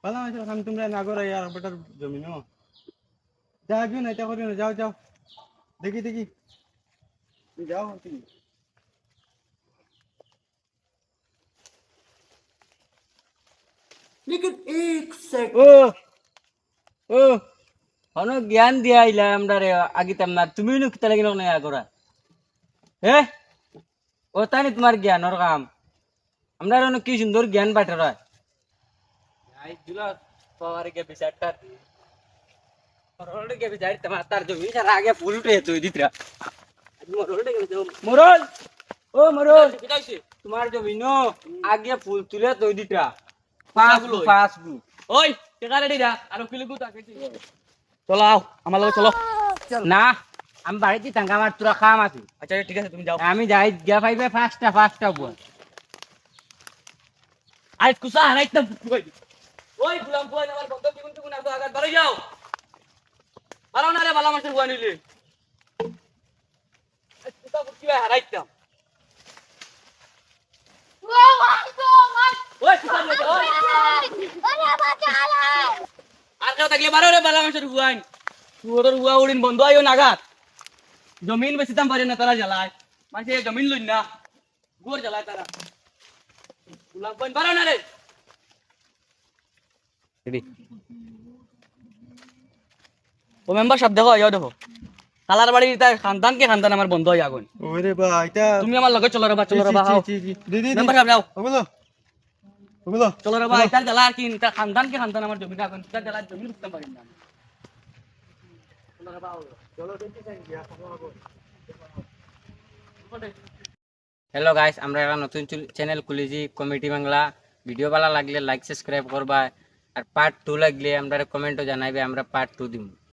খাম নেই বালা মাছের খাম তোমরা না করো ইয়ার বেটার জমিনও যা গিয়ে না এটা করিও না যাও যাও দেখি দেখি তুমি যাও তুমি ও ও হনো জ্ঞান দিয়া আইলা আমরা রে আগিতাম না তুমি নো কিতা লাগি না করা হে ও তানি তোমার জ্ঞানর কাম আমরা রে কি সুন্দর জ্ঞান বাটে ও মরল তোমার আগে ফুল তুলে তুই দিতরা পাঁচ পাঁচ ওই টেকা রেডি দা আর কিলো গুতা কেছি চলো আও আমার লগে চলো না আমি বাড়িতে টাঙ্গা আমার তোরা খাম আছে আচ্ছা ঠিক আছে তুমি যাও আমি যাই গিয়া পাইবে পাঁচটা পাঁচটা বুয়া আজ কুসা হারাইতাম কই ওই গুলাম ফুয়াই আমার বন্ধ দিগুন তুগুন আসো আগাত বাড়ি যাও বাড়াও না রে বালা মাছের ফুয়া নিলে আজ কুসা ফুকি হারাইতাম ওই কুসা নিয়ে যাও, ওই। আর কেউ থাকলে বারো রে বালা মাছের ফুয়াইন তুয়ার ফুয়া উড়িন বন্ধ আইও নাগাত জমিন বেশি দাম পারে না তারা জ্বালায় মানুষে জমিন লইন না গোর জ্বালায় তারা গুলাম ফুয়াইন বারো না রে ও মেম্বার সব দেখো ইয়া দেখো। কালার বাড়ি খানদান কে খানদান আমার বন্ধ হয়ে আগুন। ওরে বা এটা তুমি আমার লগে চলো রে বা চলো রে বা। দিদি মেম্বার সাহেব যাও চলো রে বা তার জ্বালা আর কি খানদান কে খানদান আমার জমি আগুন। জ্বালা জমি পারি না চলো রে বা হ্যালো গাইস আমরা একটা নতুন চ্যানেল খুলেছি কমিটি বাংলা ভিডিও ভালো লাগলে লাইক সাবস্ক্রাইব করবা। আর পার্ট টু লাগলে আমরা কমেন্টও জানাইবে আমরা পার্ট টু দিব